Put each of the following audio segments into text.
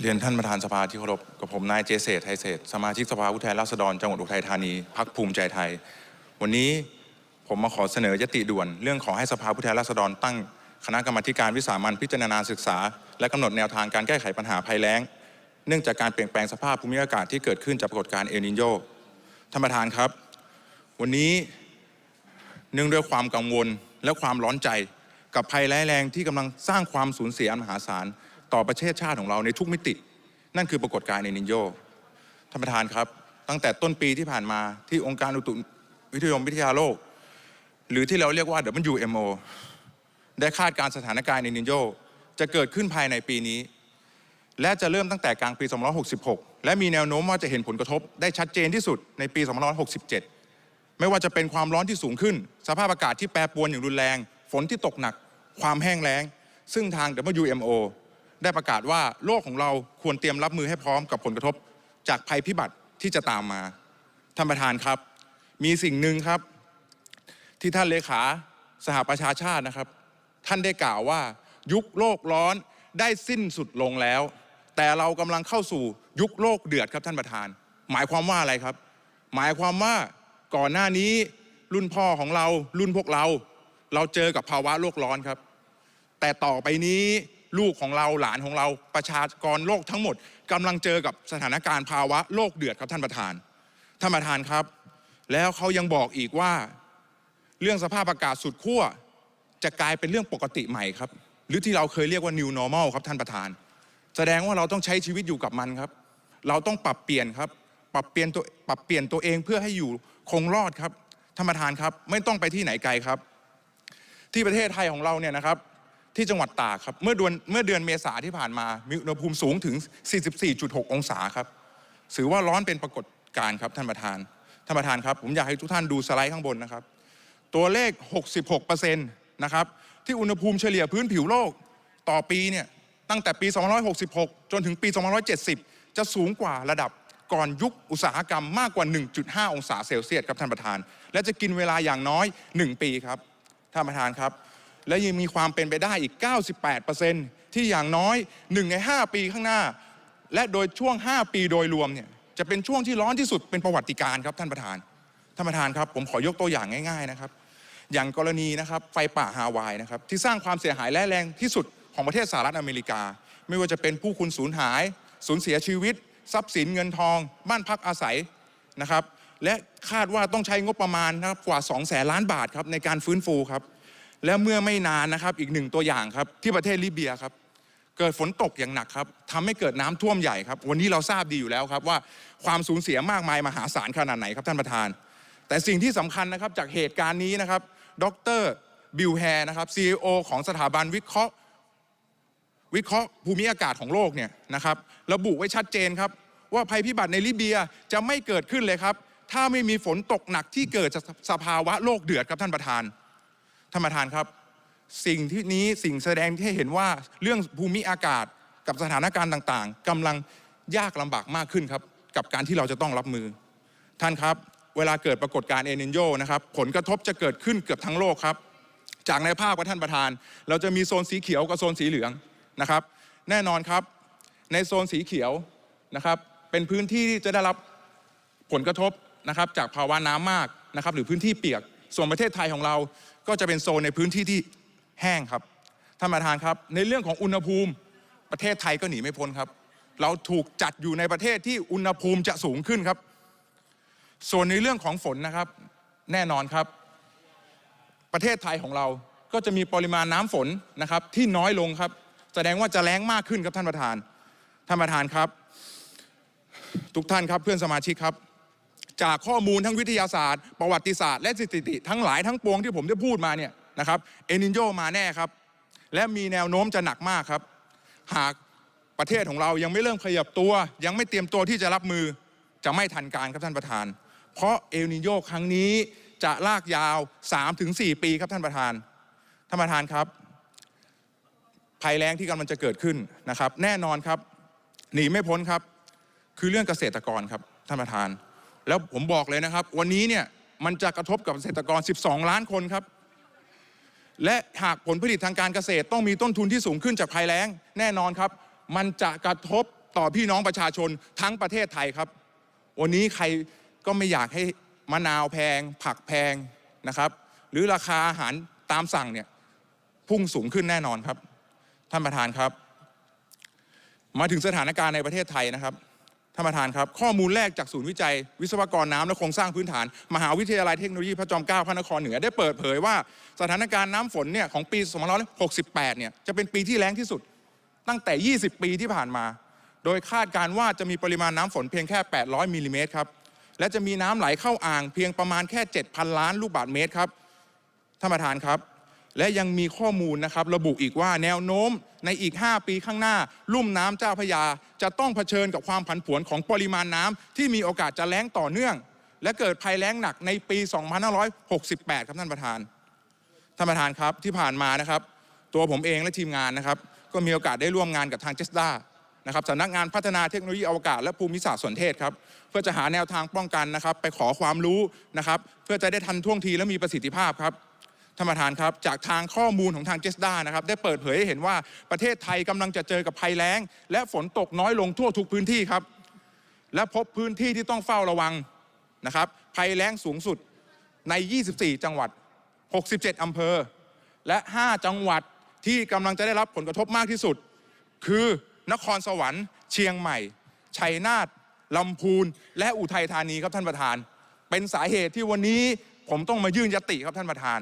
เรียนท่านประธานสภาที่เคารพกับผมนายเจเศรษไทยเศษสมาชิกสภาผู้แทนราษฎรจังหวัดอุทัยธานีพักภูมิใจไทย วันนี้ผมมาขอเสนอยติด่วน เรื่องขอให้สภาผู้แทนราษฎรตั้ง คณะกรรมการวิสามันพิจารณาศึกษา และกำหนดแนวทางการแก้ไขปัญหาภัยแล้ง เนื่องจากการเปลี่ยนแปลงสภาพภูมิอากาศที่เกิดขึ้นจากปรากฏการณ์เอลนิโยท่านประธานครับ วันนี้เนื่องด้วยความกังวลและความร้อนใจ กับภัยร้ายแรงที่กำลังสร้างความสูญเสียอันมหาศาล ต่อประเทศชาติของเราในทุกมิติ นั่นคือปรากฏการณ์เอลนิโยท่านประธานครับ ตั้งแต่ต้นปีที่ผ่านมาที่องค์การอุตุวิทยมวิทยาโลก หรือที่เราเรียกว่า WMO ได้คาดการสถานการณ์เอลนิโยจะเกิดขึ้นภายในปีนี้ และจะเริ่มตั้งแต่กลางปี 2566 และมีแนวโน้มว่าจะเห็นผลกระทบได้ชัดเจนที่สุดในปี 2567 ไม่ว่าจะเป็นความร้อนที่สูงขึ้น สภาพอากาศที่แปรปรวนอย่างรุนแรง ฝนที่ตกหนัก ความแห้งแล้ง ซึ่งทาง WMO ได้ประกาศว่าโลกของเราควรเตรียมรับมือให้พร้อมกับผลกระทบ จากภัยพิบัติที่จะตามมาท่านประธานครับ มีสิ่งหนึ่งครับ ที่ท่านเลขาสหประชาชาตินะครับ ท่านได้กล่าวว่า ยุคโลกร้อนได้สิ้นสุดลงแล้ว แต่เรากำลังเข้าสู่ยุคโลกเดือดครับท่านประธาน หมายความว่าอะไรครับ หมายความว่าก่อนหน้านี้รุ่นพ่อของเรารุ่นพวกเรา เราเจอกับภาวะโลกร้อนครับ แต่ต่อไปนี้ ลูกของเราหลานของเราประชากรโลกทั้งหมดกำลังเจอกับสถานการณ์ภาวะโลกเดือดครับท่านประธานท่านประธานครับ แล้วเขายังบอกอีกว่า เรื่องสภาพอากาศสุดขั้วจะกลายเป็นเรื่องปกติใหม่ครับ หรือที่เราเคยเรียกว่า new normal ครับท่านประธาน แสดงว่าเราต้องใช้ชีวิตอยู่กับมันครับ เราต้องปรับเปลี่ยนครับ ปรับเปลี่ยนตัวปรับเปลี่ยนตัวเองเพื่อให้อยู่คงรอดครับท่านประธานครับ ไม่ต้องไปที่ไหนไกลครับ ที่ประเทศไทยของเราเนี่ยนะครับ ที่จังหวัดตากครับเมื่อเดือนเมื่อเดือนเมษาที่ผ่านมา มีอุณหภูมิสูงถึง 44.6 องศาครับถือว่าร้อนเป็นปรากฏการณ์ครับท่านประธานท่านประธานครับผมอยากให้ทุกท่านดูสไลด์ข้างบนนะครับ ตัวเลข 66%นะครับที่อุณหภูมิเฉลี่ยพื้นผิวโลกต่อปีเนี่ยตั้งแต่ปี 2566 จนถึงปี 2570 จะสูงกว่าระดับก่อนยุคอุตสาหกรรมมากกว่า 1.5 องศาเซลเซียสครับท่านประธาน และจะกินเวลาอย่างน้อย 1 ปีครับท่านประธานครับ และยังมีความเป็นไปได้อีก 98%ที่อย่างน้อย 1 ใน 5 ปีข้างหน้า และโดยช่วง 5 ปีโดยรวมเนี่ยจะเป็นช่วงที่ร้อนที่สุดเป็นประวัติการครับท่านประธาน ท่านประธานครับผมขอยกตัวอย่างง่ายๆนะครับ อย่างกรณีนะครับไฟป่าฮาวายนะครับที่สร้างความเสียหายแร้ายแรงที่สุดของประเทศสหรัฐอเมริกา ไม่ว่าจะเป็นผู้คุณสูญหาย สูญเสียชีวิต ทรัพย์สินเงินทอง บ้านพักอาศัยนะครับ และคาดว่าต้องใช้งบประมาณนะครับกว่า2แสนล้านบาทครับในการฟื้นฟูครับ และเมื่อไม่นานนะครับอีกหนึ่งตัวอย่างครับที่ประเทศลิเบียครับเกิดฝนตกอย่างหนักครับทำให้เกิดน้ำท่วมใหญ่ครับ วันนี้เราทราบดีอยู่แล้วครับว่าความสูญเสียมากมายมหาศาลขนาดไหนครับท่านประธาน แต่สิ่งที่สำคัญนะครับจากเหตุการณ์นี้นะครับ ดรบิลแฮร์นะครับ CEO ของสถาบันวิเคราะห์ วิเคราะห์ภูมิอากาศของโลกเนี่ยนะครับระบุไว้ชัดเจนครับ ว่าภัยพิบัติในลิเบียจะไม่เกิดขึ้นเลยครับ ถ้าไม่มีฝนตกหนักที่เกิดจากสภาวะโลกเดือดครับท่านประธาน ท่านประธานครับ สิ่งที่นี้สิ่งแสดงที่ให้เห็นว่าเรื่องภูมิอากาศกับสถานการณ์ต่างๆกำลังยากลำบากมากขึ้นครับ กับการที่เราจะต้องรับมือ ท่านครับเวลาเกิดปรากฏการณ์เอเนนโยนะครับผลกระทบจะเกิดขึ้นเกือบทั้งโลกครับ จากในภาพกับท่านประธาน เราจะมีโซนสีเขียวกับโซนสีเหลืองนะครับ แน่นอนครับ ในโซนสีเขียวนะครับเป็นพื้นที่ที่จะได้รับผลกระทบนะครับจากภาวะน้ำมากนะครับหรือพื้นที่เปียกส่วนประเทศไทยของเรา ก็จะเป็นโซนในพื้นที่ที่แห้งครับท่านประธานครับ ในเรื่องของอุณหภูมิประเทศไทยก็หนีไม่พ้นครับ เราถูกจัดอยู่ในประเทศที่อุณหภูมิจะสูงขึ้นครับ ส่วนในเรื่องของฝนนะครับ แน่นอนครับ ประเทศไทยของเราก็จะมีปริมาณน้ำฝนนะครับ ที่น้อยลงครับ แสดงว่าจะแล้งมากขึ้นครับท่านประธานท่านประธานครับ ทุกท่านครับเพื่อนสมาชิกครับ จากข้อมูลทั้งวิทยาศาสตร์ ประวัติศาสตร์และสถิติทั้งหลายทั้งปวงที่ผมได้พูดมาเนี่ยนะครับเอนินโยมาแน่ครับ และมีแนวโน้มจะหนักมากครับ หากประเทศของเรายังไม่เริ่มขยับตัว ยังไม่เตรียมตัวที่จะรับมือจะไม่ทันการครับท่านประธาน เพราะเอลนิโยครั้งนี้จะลากยาว 3-4 ปีครับท่านประธาน ท่านประธานครับ ภัยแล้งที่กำลังจะเกิดขึ้นนะครับ แน่นอนครับ หนีไม่พ้นครับ คือเรื่องเกษตรกรครับท่านประธาน แล้วผมบอกเลยนะครับ วันนี้เนี่ยมันจะกระทบกับเกษตรกร 12 ล้านคนครับ และหากผลผลิตทางการเกษตรต้องมีต้นทุนที่สูงขึ้นจากภัยแล้ง แน่นอนครับ มันจะกระทบต่อพี่น้องประชาชนทั้งประเทศไทยครับ วันนี้ใครก็ไม่อยากให้มะนาวแพง ผักแพงนะครับ หรือราคาอาหารตามสั่งเนี่ยพุ่งสูงขึ้นแน่นอนครับ ท่านประธานครับ มาถึงสถานการณ์ในประเทศไทยนะครับ ท่านประธานครับ ข้อมูลแรกจากศูนย์วิจัย วิศวกรน้ำและโครงสร้างพื้นฐาน มหาวิทยาลัยเทคโนโลยีพระจอมเกล้าพระนครเหนือได้เปิดเผยว่าสถานการณ์น้ำฝนเนี่ยของปี2568เนี่ยจะเป็นปีที่แรงที่สุด ตั้งแต่ 20 ปีที่ผ่านมา โดยคาดการว่าจะมีปริมาณน้ำฝนเพียงแค่ 800มิลลิเมตรครับและจะมีน้ำไหลเข้าอ่างเพียงประมาณแค่ 7,000 ล้านลูกบาศก์เมตรครับท่านประธานครับ และยังมีข้อมูลนะครับระบุอีกว่าแนวโน้มในอีก 5 ปีข้างหน้า ลุ่มน้ำเจ้าพยา จะต้องเผชิญกับความผันผวนของปริมาณน้ำที่มีโอกาสจะแล้งต่อเนื่อง และเกิดภัยแล้งหนักในปี 2568 ครับท่านประธาน ท่านประธานครับที่ผ่านมานะครับ ตัวผมเองและทีมงานนะครับ ก็มีโอกาสได้ร่วมงานกับทางเจสดานะครับสำนักงานพัฒนาเทคโนโลยีอวกาศและภูมิศาสตร์สนเทศครับเพื่อจะหาแนวทางป้องกันนะครับ ไปขอความรู้นะครับ เพื่อจะได้ทันท่วงทีและมีประสิทธิภาพครับ ท่านประธานครับ จากทางข้อมูลของทางเจสดานะครับ ได้เปิดเผยให้เห็นว่าประเทศไทยกำลังจะเจอกับภัยแล้ง และฝนตกน้อยลงทั่วทุกพื้นที่ครับ และพบพื้นที่ที่ต้องเฝ้าระวังนะครับ ภัยแล้งสูงสุดใน 24 จังหวัด 67 อำเภอ และ 5 จังหวัดที่กำลังจะได้รับผลกระทบมากที่สุด คือนครสวรรค์ เชียงใหม่ ชัยนาทลำพูน และอุทัยธานีครับท่านประธาน เป็นสาเหตุที่วันนี้ผมต้องมายื่นยติครับท่านประธาน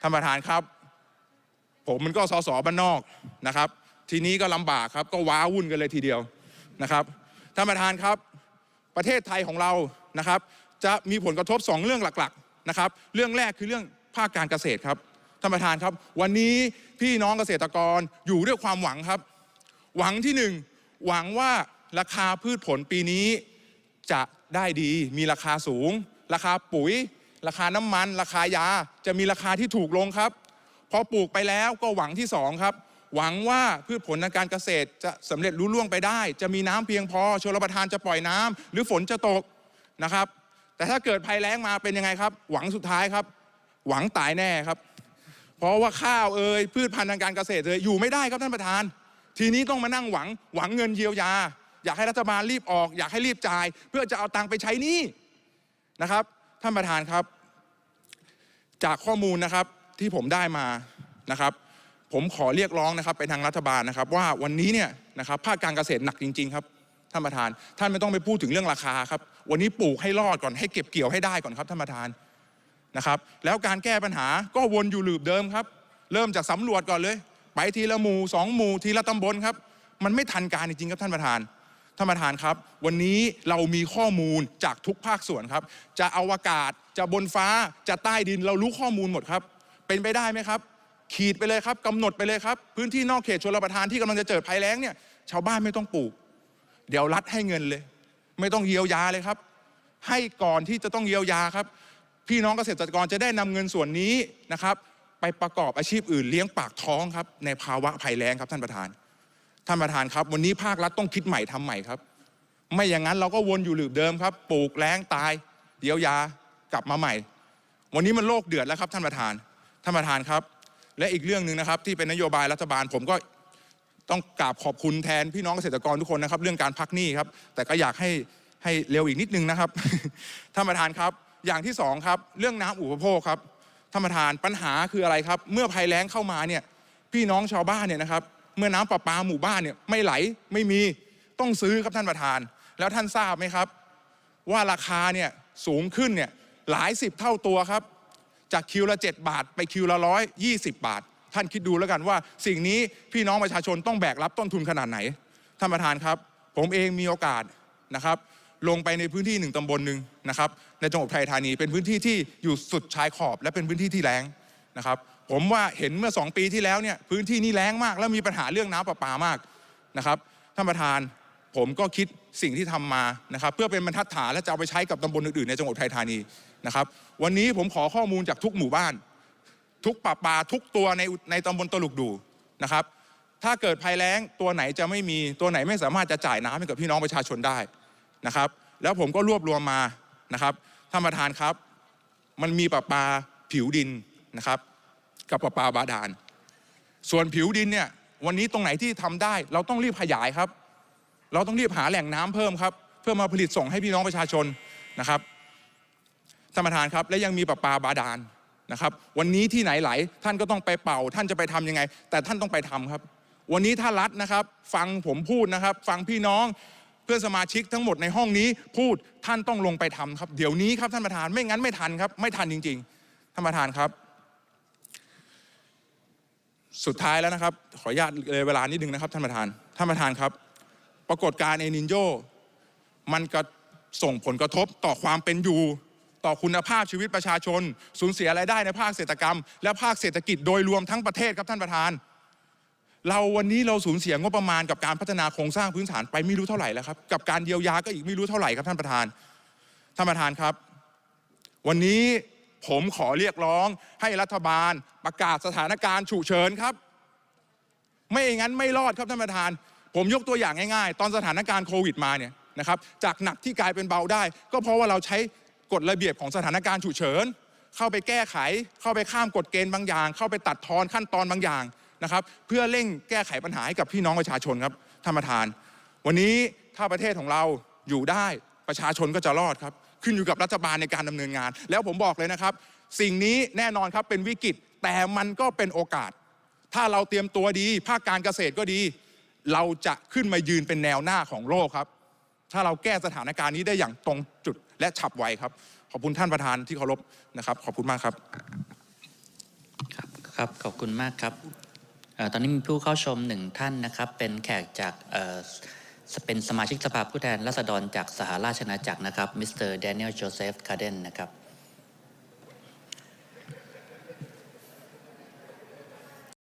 ท่านประธานครับ ผมมันก็สสบ้านนอกนะครับ ทีนี้ก็ลำบากครับก็ว้าวุ่นกันเลยทีเดียวนะครับท่านประธานครับ ประเทศไทยของเรานะครับ จะมีผลกระทบ 2 เรื่องหลักๆนะครับ เรื่องแรกคือเรื่องภาคการเกษตรครับท่านประธานครับ วันนี้พี่น้องเกษตรกรอยู่ด้วยความหวังครับ หวังที่หนึ่งหวังว่าราคาพืชผลปีนี้จะได้ดี มีราคาสูง ราคาปุ๋ย ราคาน้ำมัน ราคายาจะมีราคาที่ถูกลงครับ พอปลูกไปแล้วก็หวังที่สองครับ หวังว่าพืชผลทางการเกษตรจะสำเร็จรุ่ล่วงไปได้ จะมีน้ำเพียงพอชลประทานจะปล่อยน้ำหรือฝนจะตกนะครับ แต่ถ้าเกิดภัยแล้งมาเป็นยังไงครับ หวังสุดท้ายครับ หวังตายแน่ครับ เพราะว่าข้าวเอ่ยพืชพันธุ์ทางการเกษตรเอ่ยอยู่ไม่ได้ครับท่านประธาน ทีนี้ต้องมานั่งหวังหวังเงินเยียวยา อยากให้รัฐบาลรีบออก อยากให้รีบจ่าย เพื่อจะเอาตังค์ไปใช้หนี้นะครับ ท่านประธานครับ จากข้อมูลนะครับที่ผมได้มานะครับ ผมขอเรียกร้องนะครับ ไปทางรัฐบาลนะครับ ว่าวันนี้เนี่ยนะครับภาคการเกษตรหนักจริง ๆ ครับท่านประธาน ท่านไม่ต้องไปพูดถึงเรื่องราคาครับ วันนี้ปลูกให้รอดก่อนให้เก็บเกี่ยวให้ได้ก่อนครับท่านประธานนะครับ แล้วการแก้ปัญหาก็วนอยู่ลูปเดิมครับ เริ่มจากสำรวจก่อนเลย ไปทีละหมู่สองหมู่ทีละตำบลครับ มันไม่ทันการจริงๆครับท่านประธาน ท่านประธานครับ วันนี้เรามีข้อมูลจากทุกภาคส่วนครับ จะอวกาศจะบนฟ้าจะใต้ดินเรารู้ข้อมูลหมดครับ เป็นไปได้ไหมครับ ขีดไปเลยครับกำหนดไปเลยครับ พื้นที่นอกเขตชลประทานที่กำลังจะเจอภัยแล้งเนี่ยชาวบ้านไม่ต้องปลูก เดี๋ยวรัฐให้เงินเลย ไม่ต้องเยียวยาเลยครับ ให้ก่อนที่จะต้องเยียวยาครับ พี่น้องเกษตรกรจะได้นำเงินส่วนนี้นะครับ ไปประกอบอาชีพอื่นเลี้ยงปากท้องครับในภาวะภัยแล้งครับท่านประธาน ท่านประธานครับ วันนี้ภาครัฐต้องคิดใหม่ทำใหม่ครับ ไม่อย่างนั้นเราก็วนอยู่หลืบเดิมครับ ปลูกแล้งตายเยียวยากลับมาใหม่ วันนี้มันโลกเดือดแล้วครับ ท่านประธาน ท่านประธานครับ และอีกเรื่องหนึ่งนะครับ ที่เป็นนโยบายรัฐบาล ผมก็ต้องกราบขอบคุณแทนพี่น้องเกษตรกรทุกคนนะครับ เรื่องการพักหนี้ครับ แต่ก็อยากให้ให้เร็วอีกนิดนึงนะครับ ท่านประธานครับ อย่างที่สองครับ เรื่องน้ำอุปโภคครับ ท่านประธานปัญหาคืออะไรครับ เมื่อภัยแล้งเข้ามาเนี่ย พี่น้องชาวบ้านเนี่ยนะครับ เมื่อน้ำประปาหมู่บ้านเนี่ยไม่ไหลไม่มีต้องซื้อครับท่านประธาน แล้วท่านทราบไหมครับ ว่าราคาเนี่ยสูงขึ้นเนี่ยหลายสิบเท่าตัวครับ จากคิวละ 7 บาท ไปคิวละร้อยยี่สิบบาท ท่านคิดดูแล้วกันว่า สิ่งนี้พี่น้องประชาชนต้องแบกรับต้นทุนขนาดไหนท่านประธานครับ ผมเองมีโอกาสนะครับ ลงไปในพื้นที่หนึ่งตำบลหนึ่งนะครับในจังหวัดอุทัยธานีเป็นพื้นที่ที่อยู่สุดชายขอบ และเป็นพื้นที่ที่แล้งนะครับ ผมว่าเห็นเมื่อ 2 ปีที่แล้วเนี่ยพื้นที่นี้แล้งมาก แล้วมีปัญหาเรื่องน้ำประปามากนะครับท่านประธานผมก็คิดสิ่งที่ทำมานะครับเพื่อเป็นบรรทัดฐานและจะเอาไปใช้กับตำบลอื่นๆในจังหวัดอุทัยธานีนะครับวันนี้ผมขอข้อมูลจากทุกหมู่บ้าน ทุกป่าปาทุกตัวในในตำบลตลุกดูนะครับถ้าเกิดภัยแล้งตัวไหนจะไม่มีตัวไหนไม่สามารถจะจ่ายน้ำให้กับพี่น้องประชาชนได้นะครับแล้วผมก็รวบรวมมานะครับท่านประธานครับ มันมีป่าปาผิวดินนะครับ กับป่าปลาบาดาล ส่วนผิวดินเนี่ยวันนี้ตรงไหนที่ทำได้ เราต้องรีบขยายครับ เราต้องรีบหาแหล่งน้ำเพิ่มครับ เพื่อมาผลิตส่งให้พี่น้องประชาชนนะครับท่านประธานครับและยังมีประปาบาดาลนะครับวันนี้ที่ไหนไหลท่านก็ต้องไปเป่า ท่านจะไปทำยังไง แต่ท่านต้องไปทำครับ วันนี้ถ้ารัฐนะครับ ฟังผมพูดนะครับ ฟังพี่น้องเพื่อนสมาชิกทั้งหมดในห้องนี้พูดท่านต้องลงไปทำครับ เดี๋ยวนี้ครับท่านประธานไม่งั้นไม่ทันครับ ไม่ทันจริง ๆ ท่านประธานครับ สุดท้ายแล้วนะครับ ขออนุญาตเลยเวลานิดนึงนะครับท่านประธาน ท่านประธานครับ ปรากฏการณ์เอนินโยมันก็ส่งผลกระทบต่อความเป็นอยู่ ต่อคุณภาพชีวิตประชาชน สูญเสียรายได้ในภาคเศรษฐกรรม และภาคเศรษฐกิจโดยรวมทั้งประเทศครับท่านประธาน เราวันนี้เราสูญเสียงบประมาณกับการพัฒนาโครงสร้างพื้นฐานไปไม่รู้เท่าไหร่แล้วครับกับการเยียวยาก็อีกไม่รู้เท่าไหร่ครับท่านประธานท่านประธานครับ วันนี้ ผมขอเรียกร้องให้รัฐบาลประกาศสถานการณ์ฉุกเฉินครับ ไม่อย่างนั้นไม่รอดครับท่านประธาน ผมยกตัวอย่างง่ายๆ ตอนสถานการณ์โควิดมาเนี่ยนะครับจากหนักที่กลายเป็นเบาได้ ก็เพราะว่าเราใช้กฎระเบียบของสถานการณ์ฉุกเฉิน เข้าไปแก้ไข เข้าไปข้ามกฎเกณฑ์บางอย่าง เข้าไปตัดทอนขั้นตอนบางอย่างนะครับ เพื่อเร่งแก้ไขปัญหาให้กับพี่น้องประชาชนครับท่านประธาน วันนี้ถ้าประเทศของเราอยู่ได้ประชาชนก็จะรอดครับ ขึ้นอยู่กับรัฐบาลในการดำเนินงาน แล้วผมบอกเลยนะครับ สิ่งนี้แน่นอนครับเป็นวิกฤตแต่มันก็เป็นโอกาส ถ้าเราเตรียมตัวดี ภาคการเกษตรก็ดี เราจะขึ้นมายืนเป็นแนวหน้าของโลกครับ ถ้าเราแก้สถานการณ์นี้ได้อย่างตรงจุดและฉับไวครับขอบคุณท่านประธานที่เคารพนะครับ ขอบคุณมากครับ ครับครับขอบคุณมากครับออตอนนี้มีผู้เข้าชมหนึ่งท่านนะครับ เป็นแขกจากเออ เป็นสมาชิกสภาผู้แทนราษฎรจากสหราชอาณาจักรนะครับมิสเตอร์แดเนียลโจเซฟคาเดนนะครับ